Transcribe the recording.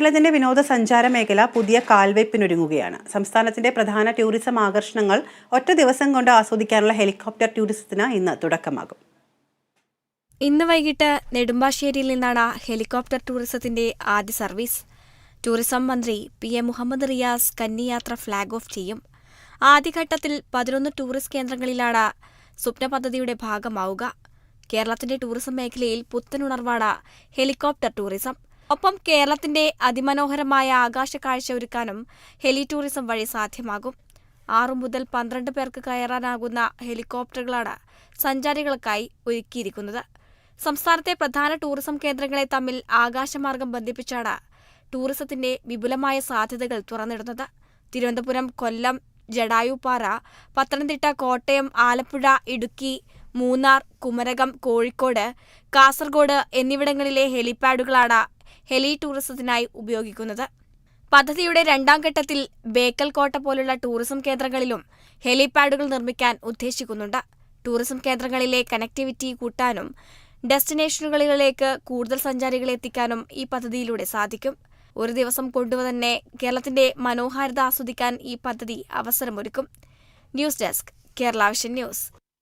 കേരളത്തിന്റെ വിനോദസഞ്ചാര മേഖല പുതിയ കാൽവയ്പിനൊരുങ്ങുകയാണ് സംസ്ഥാനത്തിന്റെ പ്രധാന ടൂറിസം ആകർഷണങ്ങൾ ഒറ്റ ദിവസം കൊണ്ട് ആസ്വദിക്കാനുള്ള ഹെലികോപ്റ്റർ ടൂറിസത്തിന് ഇന്ന് തുടക്കമാകും. ഇന്ന് വൈകിട്ട് നെടുമ്പാശ്ശേരിയിൽ നിന്നാണ് ഹെലികോപ്റ്റർ ടൂറിസത്തിന്റെ ആദ്യ സർവീസ്. ടൂറിസം മന്ത്രി പി എ മുഹമ്മദ് റിയാസ് കന്നിയാത്ര ഫ്ളാഗ് ഓഫ് ചെയ്യും. ആദ്യഘട്ടത്തിൽ പതിനൊന്ന് ടൂറിസ്റ്റ് കേന്ദ്രങ്ങളിലാണ് സ്വപ്ന പദ്ധതിയുടെ ഭാഗമാവുക. കേരളത്തിന്റെ ടൂറിസം മേഖലയിൽ പുത്തനുണർവാണ് ഹെലികോപ്റ്റർ ടൂറിസം. ഒപ്പം കേരളത്തിന്റെ അതിമനോഹരമായ ആകാശ കാഴ്ച ഒരുക്കാനും ഹെലി ടൂറിസം വഴി സാധ്യമാകും. ആറു മുതൽ പന്ത്രണ്ട് പേർക്ക് കയറാനാകുന്ന ഹെലികോപ്റ്ററുകളാണ് സഞ്ചാരികൾക്കായി ഒരുക്കിയിരിക്കുന്നത്. സംസ്ഥാനത്തെ പ്രധാന ടൂറിസം കേന്ദ്രങ്ങളെ തമ്മിൽ ആകാശമാർഗം ബന്ധിപ്പിച്ചാണ് ടൂറിസത്തിന്റെ വിപുലമായ സാധ്യതകൾ തുറന്നിടുന്നത്. തിരുവനന്തപുരം കൊല്ലം ജടായുപാറ പത്തനംതിട്ട കോട്ടയം ആലപ്പുഴ ഇടുക്കി മൂന്നാർ കുമരകം കോഴിക്കോട് കാസർഗോഡ് എന്നിവിടങ്ങളിലെ ഹെലിപാഡുകളാണ് ഹെലി ടൂറിസത്തിനായി ഉപയോഗിക്കുന്നത്. പദ്ധതിയുടെ രണ്ടാം ഘട്ടത്തിൽ ബേക്കൽ കോട്ട പോലുള്ള ടൂറിസം കേന്ദ്രങ്ങളിലും ഹെലിപാഡുകൾ നിർമ്മിക്കാൻ ഉദ്ദേശിക്കുന്നുണ്ട്. ടൂറിസം കേന്ദ്രങ്ങളിലെ കണക്ടിവിറ്റി കൂട്ടാനും ഡെസ്റ്റിനേഷനുകളിലേക്ക് കൂടുതൽ സഞ്ചാരികളെ എത്തിക്കാനും ഈ പദ്ധതിയിലൂടെ സാധിക്കും. ഒരു ദിവസം കൊണ്ടുതന്നെ കേരളത്തിന്റെ മനോഹാരിത ആസ്വദിക്കാൻ ഈ പദ്ധതി അവസരമൊരുക്കും. News desk Kerala vision news.